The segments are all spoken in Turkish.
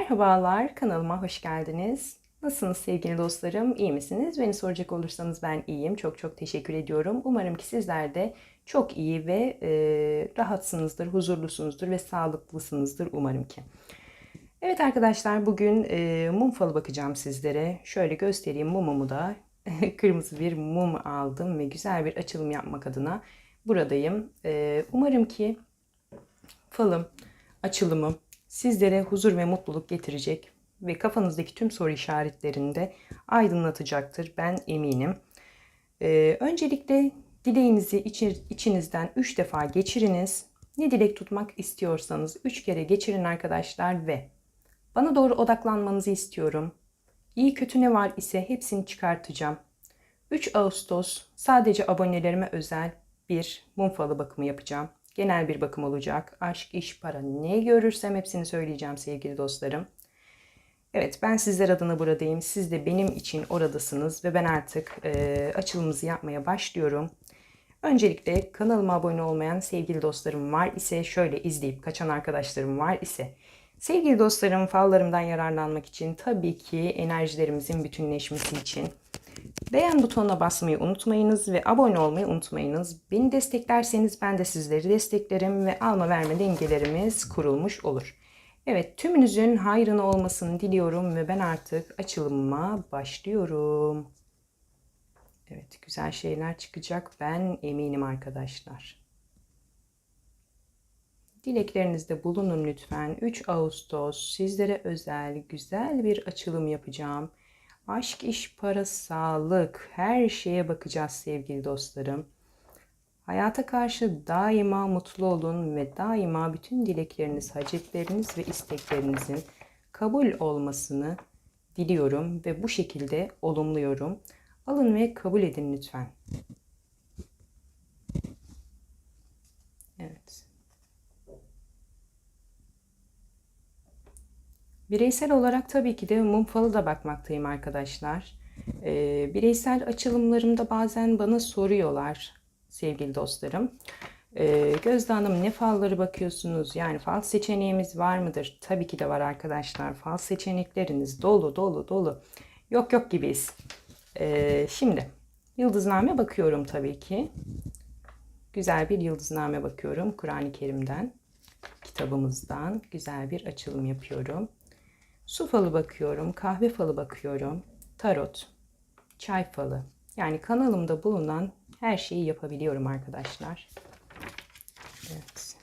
Merhabalar, kanalıma hoş geldiniz. Nasılsınız sevgili dostlarım? İyi misiniz? Beni soracak olursanız ben iyiyim. Çok çok teşekkür ediyorum. Umarım ki sizler de çok iyi ve e, rahatsınızdır, huzurlusunuzdur ve sağlıklısınızdır umarım ki. Evet arkadaşlar bugün e, mum falı bakacağım sizlere. Şöyle göstereyim mumumu da. Kırmızı bir mum aldım ve güzel bir açılım yapmak adına buradayım. E, umarım ki falım, açılımım sizlere huzur ve mutluluk getirecek ve kafanızdaki tüm soru işaretlerini de aydınlatacaktır. Ben eminim. Ee, öncelikle dileğinizi içi, içinizden 3 defa geçiriniz. Ne dilek tutmak istiyorsanız 3 kere geçirin arkadaşlar ve bana doğru odaklanmanızı istiyorum. İyi kötü ne var ise hepsini çıkartacağım. 3 Ağustos sadece abonelerime özel bir mum falı bakımı yapacağım. Genel bir bakım olacak. Aşk, iş, para ne görürsem hepsini söyleyeceğim sevgili dostlarım. Evet ben sizler adına buradayım. Siz de benim için oradasınız ve ben artık e, açılımımızı yapmaya başlıyorum. Öncelikle kanalıma abone olmayan sevgili dostlarım var ise şöyle izleyip kaçan arkadaşlarım var ise sevgili dostlarım fallarımdan yararlanmak için tabii ki enerjilerimizin bütünleşmesi için Beğen butonuna basmayı unutmayınız ve abone olmayı unutmayınız. Beni desteklerseniz ben de sizleri desteklerim ve alma verme dengelerimiz kurulmuş olur. Evet tümünüzün hayrını olmasını diliyorum ve ben artık açılımıma başlıyorum. Evet güzel şeyler çıkacak ben eminim arkadaşlar. Dileklerinizde bulunun lütfen. 3 Ağustos sizlere özel güzel bir açılım yapacağım. Aşk, iş, para, sağlık her şeye bakacağız sevgili dostlarım. Hayata karşı daima mutlu olun ve daima bütün dilekleriniz, hacetleriniz ve isteklerinizin kabul olmasını diliyorum ve bu şekilde olumluyorum. Alın ve kabul edin lütfen. Evet. Bireysel olarak tabii ki de mum falı da bakmaktayım arkadaşlar. Ee, bireysel açılımlarımda bazen bana soruyorlar sevgili dostlarım. Ee, Gözde Hanım ne falları bakıyorsunuz? Yani fal seçeneğimiz var mıdır? Tabii ki de var arkadaşlar. Fal seçenekleriniz dolu dolu dolu. Yok yok gibiyiz. Ee, şimdi yıldızname bakıyorum tabii ki. Güzel bir yıldızname bakıyorum Kur'an-ı Kerim'den kitabımızdan güzel bir açılım yapıyorum. Su falı bakıyorum, kahve falı bakıyorum, tarot, çay falı. Yani kanalımda bulunan her şeyi yapabiliyorum arkadaşlar. Evet.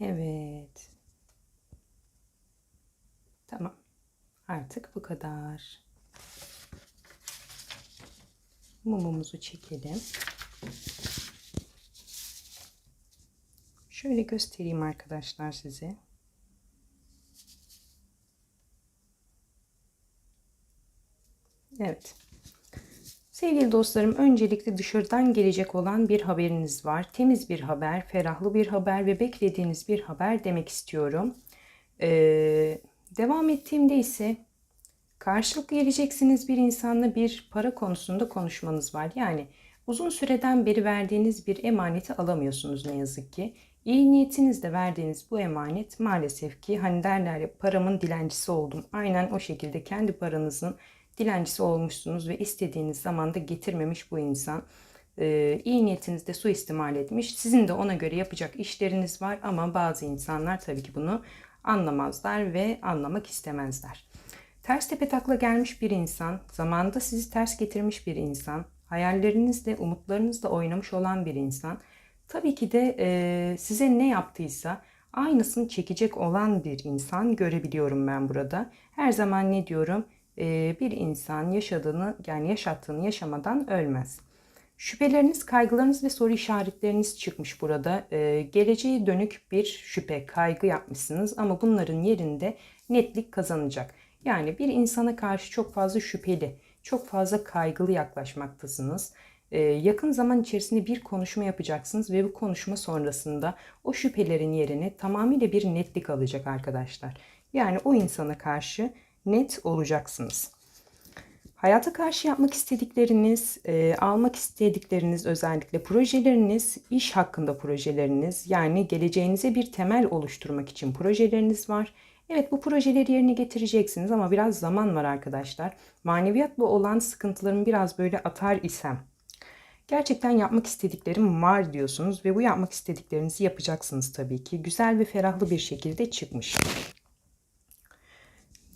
Evet. Tamam. Artık bu kadar. Mumumuzu çekelim. Şöyle göstereyim arkadaşlar size. Evet. Sevgili dostlarım öncelikle dışarıdan gelecek olan bir haberiniz var. Temiz bir haber, ferahlı bir haber ve beklediğiniz bir haber demek istiyorum. Ee, devam ettiğimde ise karşılık vereceksiniz bir insanla bir para konusunda konuşmanız var. Yani uzun süreden beri verdiğiniz bir emaneti alamıyorsunuz ne yazık ki. İyi niyetinizle verdiğiniz bu emanet maalesef ki hani derler ya paramın dilencisi oldum. Aynen o şekilde kendi paranızın dilencisi olmuşsunuz ve istediğiniz zamanda getirmemiş bu insan. Ee, iyi niyetinizde suistimal etmiş. Sizin de ona göre yapacak işleriniz var ama bazı insanlar tabii ki bunu anlamazlar ve anlamak istemezler. Ters tepe takla gelmiş bir insan, zamanda sizi ters getirmiş bir insan, hayallerinizle, umutlarınızla oynamış olan bir insan, tabii ki de e, size ne yaptıysa aynısını çekecek olan bir insan görebiliyorum ben burada. Her zaman ne diyorum? E, bir insan yaşadığını yani yaşattığını yaşamadan ölmez. Şüpheleriniz, kaygılarınız ve soru işaretleriniz çıkmış burada. Ee, geleceğe dönük bir şüphe, kaygı yapmışsınız ama bunların yerinde netlik kazanacak. Yani bir insana karşı çok fazla şüpheli, çok fazla kaygılı yaklaşmaktasınız. Ee, yakın zaman içerisinde bir konuşma yapacaksınız ve bu konuşma sonrasında o şüphelerin yerine tamamıyla bir netlik alacak arkadaşlar. Yani o insana karşı net olacaksınız. Hayata karşı yapmak istedikleriniz, e, almak istedikleriniz özellikle projeleriniz, iş hakkında projeleriniz yani geleceğinize bir temel oluşturmak için projeleriniz var. Evet bu projeleri yerine getireceksiniz ama biraz zaman var arkadaşlar. Maneviyatla olan sıkıntılarımı biraz böyle atar isem Gerçekten yapmak istediklerim var diyorsunuz ve bu yapmak istediklerinizi yapacaksınız tabii ki. Güzel ve ferahlı bir şekilde çıkmış.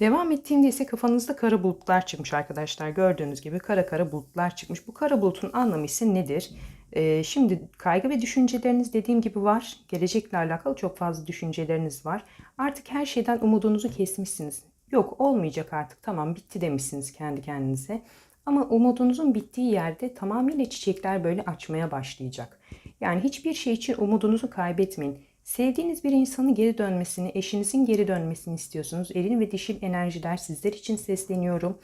Devam ettiğimde ise kafanızda kara bulutlar çıkmış arkadaşlar. Gördüğünüz gibi kara kara bulutlar çıkmış. Bu kara bulutun anlamı ise nedir? Ee, şimdi kaygı ve düşünceleriniz dediğim gibi var. Gelecekle alakalı çok fazla düşünceleriniz var. Artık her şeyden umudunuzu kesmişsiniz. Yok olmayacak artık tamam bitti demişsiniz kendi kendinize. Ama umudunuzun bittiği yerde tamamıyla çiçekler böyle açmaya başlayacak. Yani hiçbir şey için umudunuzu kaybetmeyin. Sevdiğiniz bir insanın geri dönmesini, eşinizin geri dönmesini istiyorsunuz. Elin ve dişil enerjiler sizler için sesleniyorum.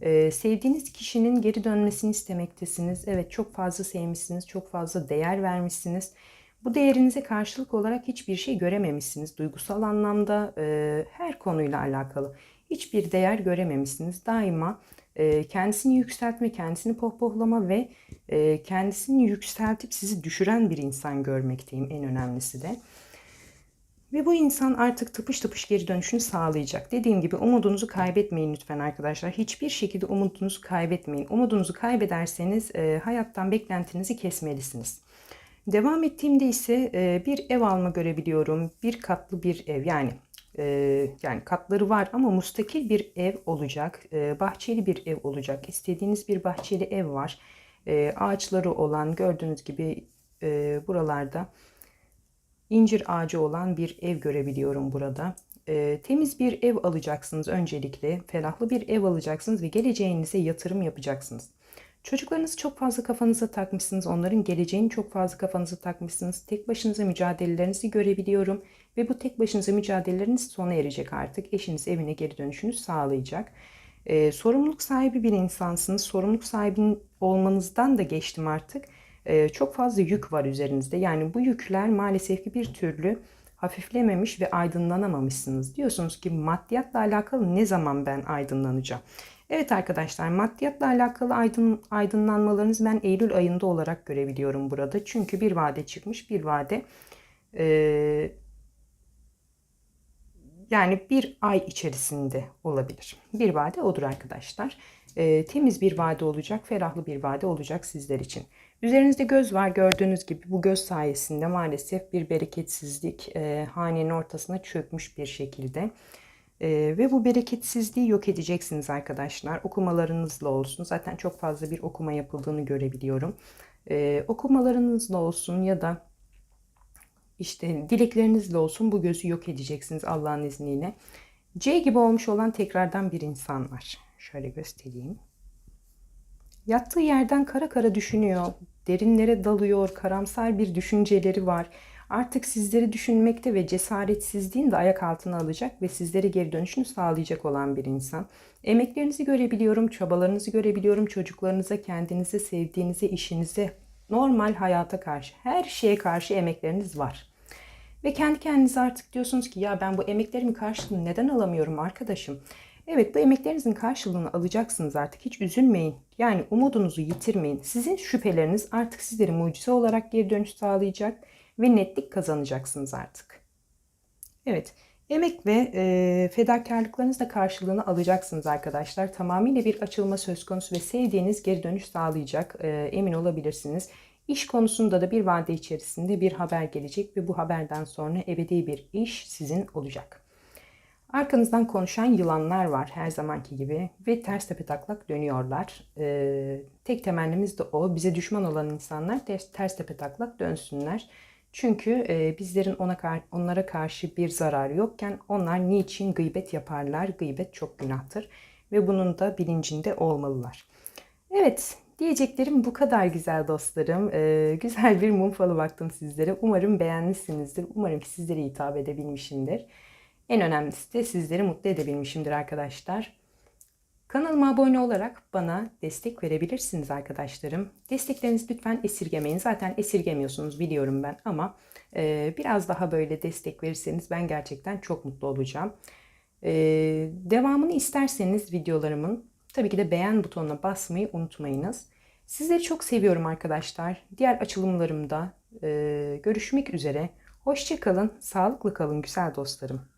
Ee, sevdiğiniz kişinin geri dönmesini istemektesiniz. Evet çok fazla sevmişsiniz, çok fazla değer vermişsiniz. Bu değerinize karşılık olarak hiçbir şey görememişsiniz. Duygusal anlamda e, her konuyla alakalı hiçbir değer görememişsiniz. Daima e, kendisini yükseltme, kendisini pohpohlama ve e, kendisini yükseltip sizi düşüren bir insan görmekteyim en önemlisi de. Ve bu insan artık tıpış tıpış geri dönüşünü sağlayacak. Dediğim gibi umudunuzu kaybetmeyin lütfen arkadaşlar. Hiçbir şekilde umudunuzu kaybetmeyin. Umudunuzu kaybederseniz e, hayattan beklentinizi kesmelisiniz. Devam ettiğimde ise e, bir ev alma görebiliyorum. Bir katlı bir ev yani e, yani katları var ama mustakil bir ev olacak. E, bahçeli bir ev olacak. İstediğiniz bir bahçeli ev var. E, ağaçları olan gördüğünüz gibi e, buralarda incir ağacı olan bir ev görebiliyorum burada. E, temiz bir ev alacaksınız öncelikle. Ferahlı bir ev alacaksınız ve geleceğinize yatırım yapacaksınız. Çocuklarınızı çok fazla kafanıza takmışsınız. Onların geleceğini çok fazla kafanıza takmışsınız. Tek başınıza mücadelelerinizi görebiliyorum. Ve bu tek başınıza mücadeleleriniz sona erecek artık. Eşiniz evine geri dönüşünü sağlayacak. Ee, sorumluluk sahibi bir insansınız. Sorumluluk sahibi olmanızdan da geçtim artık. Ee, çok fazla yük var üzerinizde. Yani bu yükler maalesef ki bir türlü hafiflememiş ve aydınlanamamışsınız. Diyorsunuz ki maddiyatla alakalı ne zaman ben aydınlanacağım? Evet arkadaşlar maddiyatla alakalı aydın, aydınlanmalarınız ben Eylül ayında olarak görebiliyorum burada. Çünkü bir vade çıkmış bir vade e, yani bir ay içerisinde olabilir. Bir vade odur arkadaşlar. E, temiz bir vade olacak, ferahlı bir vade olacak sizler için. Üzerinizde göz var gördüğünüz gibi bu göz sayesinde maalesef bir bereketsizlik e, hanenin ortasına çökmüş bir şekilde. E, ve bu bereketsizliği yok edeceksiniz arkadaşlar. Okumalarınızla olsun. Zaten çok fazla bir okuma yapıldığını görebiliyorum. E, okumalarınızla olsun ya da işte dileklerinizle olsun bu gözü yok edeceksiniz Allah'ın izniyle. C gibi olmuş olan tekrardan bir insan var. Şöyle göstereyim. Yattığı yerden kara kara düşünüyor. Derinlere dalıyor. Karamsar bir düşünceleri var. Artık sizleri düşünmekte ve cesaretsizliğin de ayak altına alacak ve sizlere geri dönüşünü sağlayacak olan bir insan. Emeklerinizi görebiliyorum, çabalarınızı görebiliyorum, çocuklarınıza, kendinize, sevdiğinize, işinize, normal hayata karşı, her şeye karşı emekleriniz var. Ve kendi kendinize artık diyorsunuz ki ya ben bu emeklerimin karşılığını neden alamıyorum arkadaşım? Evet bu emeklerinizin karşılığını alacaksınız artık. Hiç üzülmeyin. Yani umudunuzu yitirmeyin. Sizin şüpheleriniz artık sizleri mucize olarak geri dönüş sağlayacak ve netlik kazanacaksınız artık. Evet, emek ve e, fedakarlıklarınızla karşılığını alacaksınız arkadaşlar. Tamamıyla bir açılma söz konusu ve sevdiğiniz geri dönüş sağlayacak. E, emin olabilirsiniz. İş konusunda da bir vade içerisinde bir haber gelecek ve bu haberden sonra ebedi bir iş sizin olacak. Arkanızdan konuşan yılanlar var her zamanki gibi ve ters tepe taklak dönüyorlar. Ee, tek temennimiz de o. Bize düşman olan insanlar ters, ters tepe taklak dönsünler. Çünkü e, bizlerin ona onlara karşı bir zarar yokken onlar niçin gıybet yaparlar? Gıybet çok günahtır ve bunun da bilincinde olmalılar. Evet, diyeceklerim bu kadar güzel dostlarım. Ee, güzel bir mum falı baktım sizlere. Umarım beğenmişsinizdir. Umarım ki sizlere hitap edebilmişimdir. En önemlisi de sizleri mutlu edebilmişimdir arkadaşlar. Kanalıma abone olarak bana destek verebilirsiniz arkadaşlarım. Desteklerinizi lütfen esirgemeyin. Zaten esirgemiyorsunuz biliyorum ben ama e, biraz daha böyle destek verirseniz ben gerçekten çok mutlu olacağım. E, devamını isterseniz videolarımın tabii ki de beğen butonuna basmayı unutmayınız. Sizleri çok seviyorum arkadaşlar. Diğer açılımlarımda e, görüşmek üzere. Hoşçakalın, sağlıklı kalın güzel dostlarım.